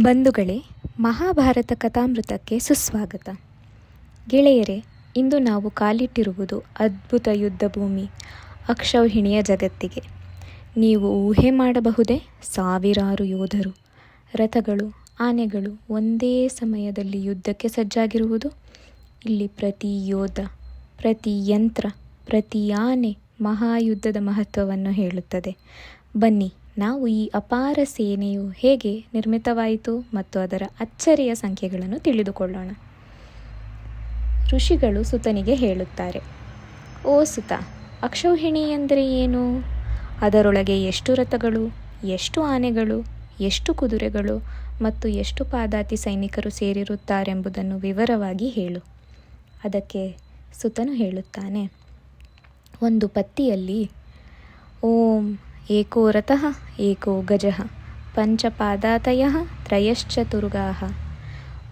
ಬಂಧುಗಳೇ, ಮಹಾಭಾರತ ಕಥಾಮೃತಕ್ಕೆ ಸುಸ್ವಾಗತ. ಗೆಳೆಯರೇ, ಇಂದು ನಾವು ಕಾಲಿಟ್ಟಿರುವುದು ಅದ್ಭುತ ಯುದ್ಧ ಭೂಮಿ ಅಕ್ಷೌಹಿಣಿಯ ಜಗತ್ತಿಗೆ. ನೀವು ಊಹೆ ಮಾಡಬಹುದೇ? ಸಾವಿರಾರು ಯೋಧರು, ರಥಗಳು, ಆನೆಗಳು ಒಂದೇ ಸಮಯದಲ್ಲಿ ಯುದ್ಧಕ್ಕೆ ಸಜ್ಜಾಗಿರುವುದು? ಇಲ್ಲಿ ಪ್ರತಿ ಯೋಧ, ಪ್ರತಿ ಯಂತ್ರ, ಪ್ರತಿ ಆನೆ ಮಹಾಯುದ್ಧದ ಮಹತ್ವವನ್ನು ಹೇಳುತ್ತದೆ. ಬನ್ನಿ ನಾವು ಈ ಅಪಾರ ಸೇನೆಯು ಹೇಗೆ ನಿರ್ಮಿತವಾಯಿತು ಮತ್ತು ಅದರ ಅಚ್ಚರಿಯ ಸಂಖ್ಯೆಗಳನ್ನು ತಿಳಿದುಕೊಳ್ಳೋಣ. ಋಷಿಗಳು ಸುತನಿಗೆ ಹೇಳುತ್ತಾರೆ, ಓ ಸುತ, ಅಕ್ಷೌಹಿಣಿ ಎಂದರೆ ಏನು? ಅದರೊಳಗೆ ಎಷ್ಟು ರಥಗಳು, ಎಷ್ಟು ಆನೆಗಳು, ಎಷ್ಟು ಕುದುರೆಗಳು ಮತ್ತು ಎಷ್ಟು ಪಾದಾತಿ ಸೈನಿಕರು ಸೇರಿರುತ್ತಾರೆಂಬುದನ್ನು ವಿವರವಾಗಿ ಹೇಳು. ಅದಕ್ಕೆ ಸುತನು ಹೇಳುತ್ತಾನೆ, ಒಂದು ಪತ್ತಿಯಲ್ಲಿ, ಓಂ ಏಕೋ ರಥಃ ಏಕೋ ಗಜಃ, ಪಂಚಪಾದಾತಯ ತ್ರಯಶ್ಚತುರ್ಗಾಹ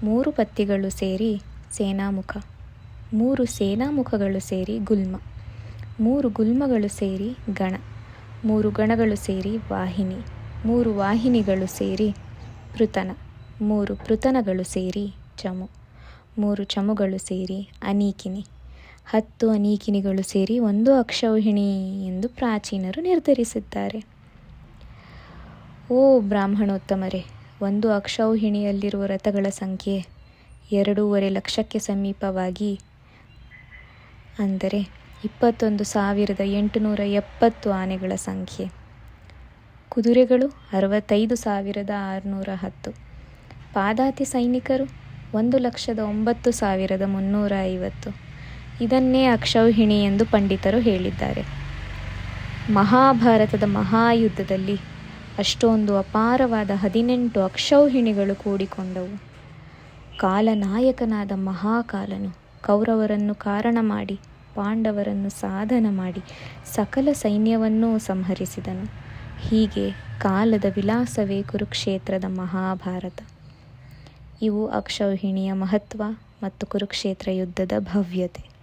ಮೂರು ಪತ್ತಿಗಳು ಸೇರಿ ಸೇನಾಮುಖ. ಮೂರು ಸೇನಾಮುಖಗಳು ಸೇರಿ ಗುಲ್ಮ. ಮೂರು ಗುಲ್ಮಗಳು ಸೇರಿ ಗಣ. ಮೂರು ಗಣಗಳು ಸೇರಿ ವಾಹಿನಿ. ಮೂರು ವಾಹಿನಿಗಳು ಸೇರಿ ಪೃತನ. ಮೂರು ಪೃತನಗಳು ಸೇರಿ ಚಮು. ಮೂರು ಚಮುಗಳು ಸೇರಿ ಅನೀಕಿನಿ. ಹತ್ತು ಅನೀಕಿನಿಗಳು ಸೇರಿ ಒಂದು ಅಕ್ಷೌಹಿಣಿ ಎಂದು ಪ್ರಾಚೀನರು ನಿರ್ಧರಿಸಿದ್ದಾರೆ. ಓ ಬ್ರಾಹ್ಮಣೋತ್ತಮರೇ, ಒಂದು ಅಕ್ಷೌಹಿಣಿಯಲ್ಲಿರುವ ರಥಗಳ ಸಂಖ್ಯೆ ಎರಡೂವರೆ ಲಕ್ಷಕ್ಕೆ ಸಮೀಪವಾಗಿ ಅಂದರೆ ಇಪ್ಪತ್ತೊಂದು ಸಾವಿರದ ಎಂಟುನೂರ ಎಪ್ಪತ್ತು ಆನೆಗಳ ಸಂಖ್ಯೆ. ಕುದುರೆಗಳು ಅರವತ್ತೈದು ಸಾವಿರದ ಆರುನೂರ ಹತ್ತು. ಪಾದಾತಿ ಸೈನಿಕರು ಒಂದು ಲಕ್ಷದ ಒಂಬತ್ತು ಸಾವಿರದ ಮುನ್ನೂರ ಐವತ್ತು. ಇದನ್ನೇ ಅಕ್ಷೌಹಿಣಿ ಎಂದು ಪಂಡಿತರು ಹೇಳಿದ್ದಾರೆ. ಮಹಾಭಾರತದ ಮಹಾಯುದ್ಧದಲ್ಲಿ ಅಷ್ಟೊಂದು ಅಪಾರವಾದ ಹದಿನೆಂಟು ಅಕ್ಷೌಹಿಣಿಗಳು ಕೂಡಿಕೊಂಡವು. ಕಾಲನಾಯಕನಾದ ಮಹಾಕಾಲನು ಕೌರವರನ್ನು ಕಾರಣ ಮಾಡಿ, ಪಾಂಡವರನ್ನು ಸಾಧನ ಮಾಡಿ ಸಕಲ ಸೈನ್ಯವನ್ನೂ ಸಂಹರಿಸಿದನು. ಹೀಗೆ ಕಾಲದ ವಿಲಾಸವೇ ಕುರುಕ್ಷೇತ್ರದ ಮಹಾಭಾರತ. ಇವು ಅಕ್ಷೌಹಿಣಿಯ ಮಹತ್ವ ಮತ್ತು ಕುರುಕ್ಷೇತ್ರ ಯುದ್ಧದ ಭವ್ಯತೆ.